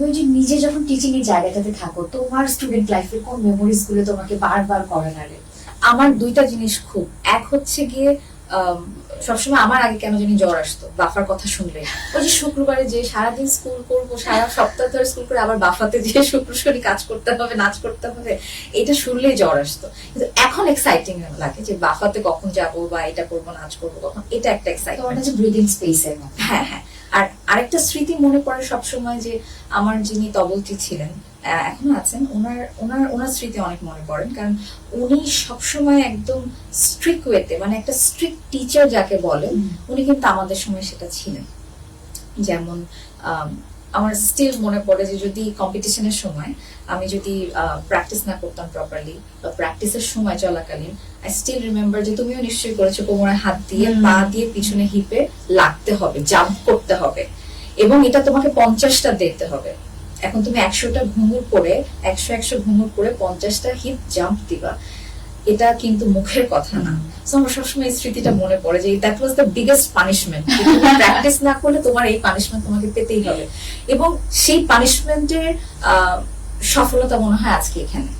তুমি যে নিজে যখন টিচিং এর জায়গাটাতে থাকো তোমার স্টুডেন্ট লাইফের কোন মেমোরিজগুলো তোমাকে বারবার করে নাড়ে আমার দুইটা জিনিস খুব। এক হচ্ছে গিয়ে সবসময় আমার আগে কেন জানি জ্বর আসতো বাফার কথা শুনলে। ওই যে শুক্রবারে যে সারাদিন স্কুল করব সারা সপ্তাহ ধরে স্কুল করে আবার বাফাতে যে শুক্র শনি কাজ করতে হবে নাচ করতে হবে এটা শুনলেই জ্বর আসতো। কিন্তু এখন এক্সাইটিং লাগে যে বাফাতে কখন যাব বা এটা করব নাচ করব কখন এটা একটা কাছে ব্রিদিং স্পেসের মতো। হ্যাঁ হ্যাঁ। আরেকটা স্মৃতি মনে পড়ে সবসময় যে আমার যিনি তবলটি ছিলেন এখনও আছেন ওনার ওনার ওনার স্মৃতি অনেক মনে পড়েন কারণ উনি সবসময় একদম স্ট্রিক্ট ওয়েতে মানে একটা স্ট্রিক্ট টিচার যাকে বলে হুম। উনি কিন্তু আমাদের সময় সেটা ছিলেন যেমন আম, আমার স্টিল মনে পড়ে যে যদি কম্পিটিশনের সময় আমি যদি প্র্যাকটিস না করতাম প্রপারলি বা প্র্যাকটিসের সময় চলাকালীন আই স্টিল রিমেম্বার যে তুমিও নিশ্চয়ই করেছ কোমরে হাত দিয়ে। পা দিয়ে পিছনে হিপে লাগতে হবে জাম্প করতে হবে এবং এটা তোমাকে পঞ্চাশটা দিতে হবে। এখন তুমি একশোটা ঘুঙুর করে, একশো একশো ঘুঙুর করে পঞ্চাশটা হিপ জাম্প দিবা। এটা কিন্তু মুখের কথা না। আমার সবসময় স্মৃতিটা মনে পড়ে যে that was the biggest punishment practice না করলে তোমার এই পানিশমেন্ট তোমাকে পেতেই হবে। এবং সেই পানিশমেন্টের সফলতা মনে হয় আজকে এখানে।